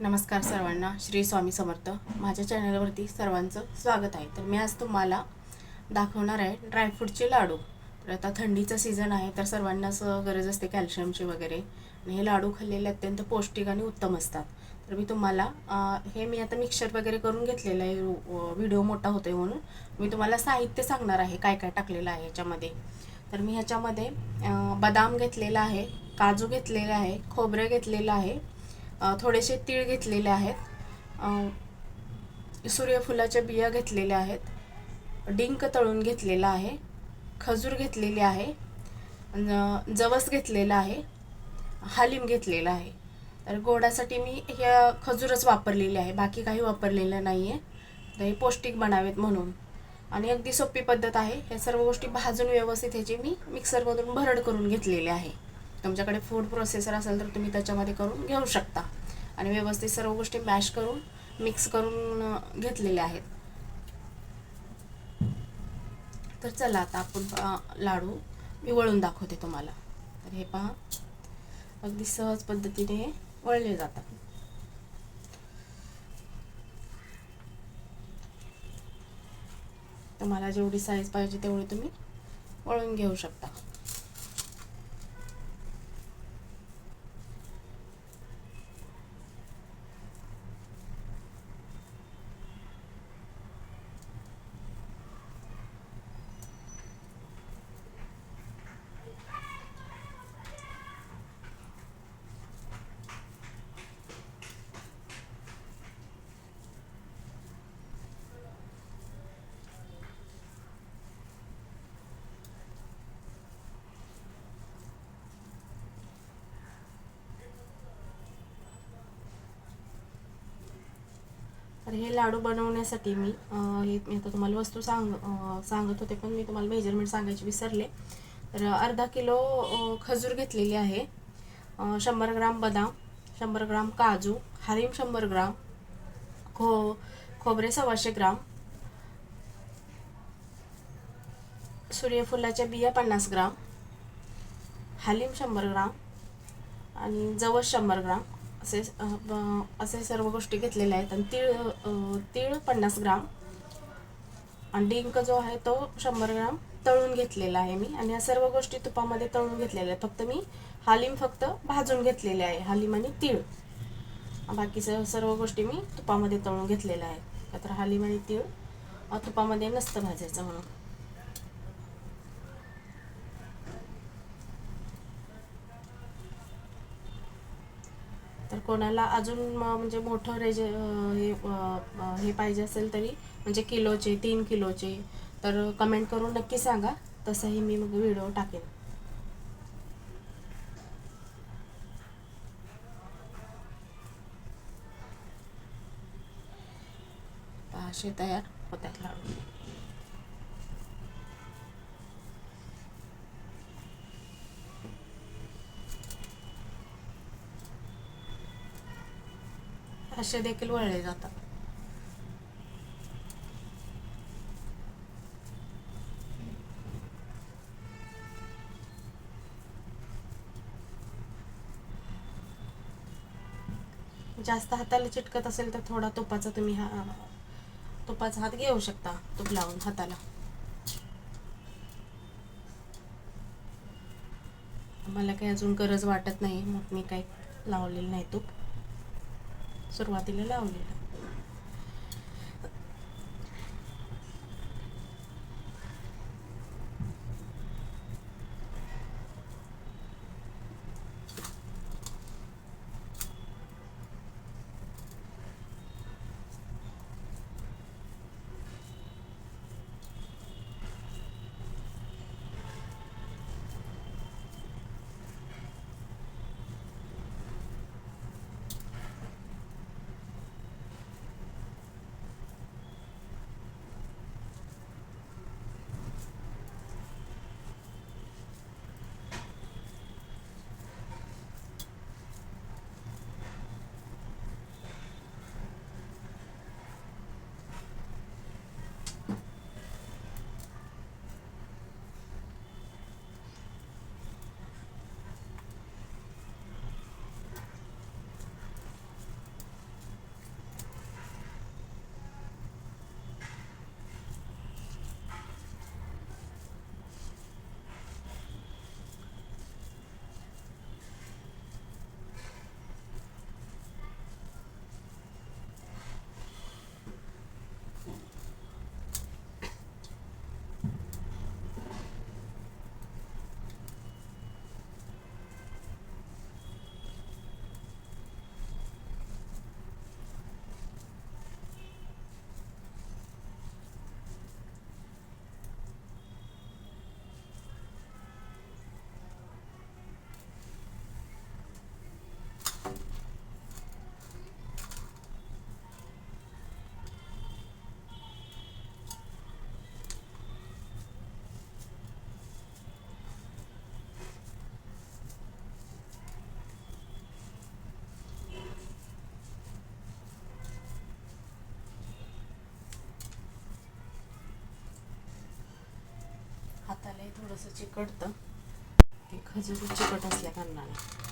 नमस्कार सर्वांना श्री स्वामी समर्थ. माझ्या चॅनलवरती सर्वांचं स्वागत आहे. तर मी आज तुम्हाला दाखवणार आहे ड्रायफ्रूटचे लाडू. तर आता थंडीचं सीझन आहे तर सर्वांनाच गरज असते कॅल्शियमची वगैरे. आणि हे लाडू खाल्लेले अत्यंत पौष्टिक आणि उत्तम असतात. तर मी तुम्हाला हे मी आता मिक्सर वगैरे करून घेतलेलं आहे व्हिडिओ मोठा होतो आहे म्हणून. मी तुम्हाला साहित्य सांगणार आहे काय काय टाकलेलं आहे याच्यामध्ये. तर मी ह्याच्यामध्ये बदाम घेतलेला आहे काजू घेतलेला आहे खोबरं घेतलेलं आहे थोडेसे तीळ घेतलेले आहेत. सूर्यफुलाच्या बिया घेतलेल्या आहेत. डिंक तळून घेतलेला आहे. खजूर घेतलेली आहे. जवस घेतलेला आहे. हालीम घेतलेला आहे. तर गोडासाठी मी हे खजूरच वापरलेली आहे. बाकी काही वापरलेलं नाही आहे तर हे पौष्टिक बनावेत म्हणून. आणि अगदी सोपी पद्धत आहे. ह्या सर्व गोष्टी भाजून व्यवस्थित ह्याची मी मिक्सरमधून भरड करून घेतलेली आहे. तुमच्याकडे फूड प्रोसेसर असेल तर तुम्ही त्याच्यामध्ये करून घेऊ शकता. आणि व्यवस्थित सर्व गोष्टी मॅश करून मिक्स करून घेतलेल्या आहेत. तर चला आता आपण लाडू मी वळून दाखवते तुम्हाला. तर हे पहा. अगदी सहज पद्धतीने वळले जातात. तुम्हाला जेवढी साईज पाहिजे तेवढी तुम्ही वळून घेऊ शकता. तर हे लाडू बनवण्यासाठी मी हे मी आता तुम्हाला वस्तू सांग सांगत होते पण मी तुम्हाला मेजरमेंट सांगायचे विसरले. तर अर्धा किलो खजूर घेतलेली आहे. शंभर ग्राम बदाम शंभर ग्राम काजू हरीम शंभर ग्राम खो खोबरे सव्वाशे ग्राम सूर्यफुलाच्या बिया पन्नास ग्राम हालिम शंभर ग्राम आणि जवस शंभर ग्राम. असे असे सर्व गोष्टी घेतलेल्या आहेत. आणि तीळ तीळ पन्नास ग्राम. आणि डिंक जो आहे तो शंभर ग्राम तळून घेतलेला आहे मी. आणि या सर्व गोष्टी तुपामध्ये तळून घेतलेल्या आहेत. फक्त मी हालिम फक्त भाजून घेतलेले आहे. हालीम आणि तीळ. बाकीचं सर्व गोष्टी मी तुपामध्ये तळून घेतलेल्या आहेत. का तर हालीम आणि तीळ तुपामध्ये नसतं भाजायचं म्हणून. कोणाला अजून म्हणजे मोठं रेज हे हे पाहिजे असेल तरी म्हणजे किलोचे तीन किलोचे तर कमेंट करून नक्की सांगा. तसंही मी मग व्हिडिओ टाकेन. असे तयार होतात लाडू असे देखील वळले जातात. जास्त हाताला चिटकत असेल तर थोडा तुपाचा तुम्ही हा तुपाचा हात घेऊ शकता तूप लावून हाताला. मला काही अजून गरज वाटत नाही मग मी काही लावलेलं नाही तूप. सुरुवातीला लावलेला. हाताला थोडंसं चिकटतं. ते खजूर चिकट असल्या कारणाने.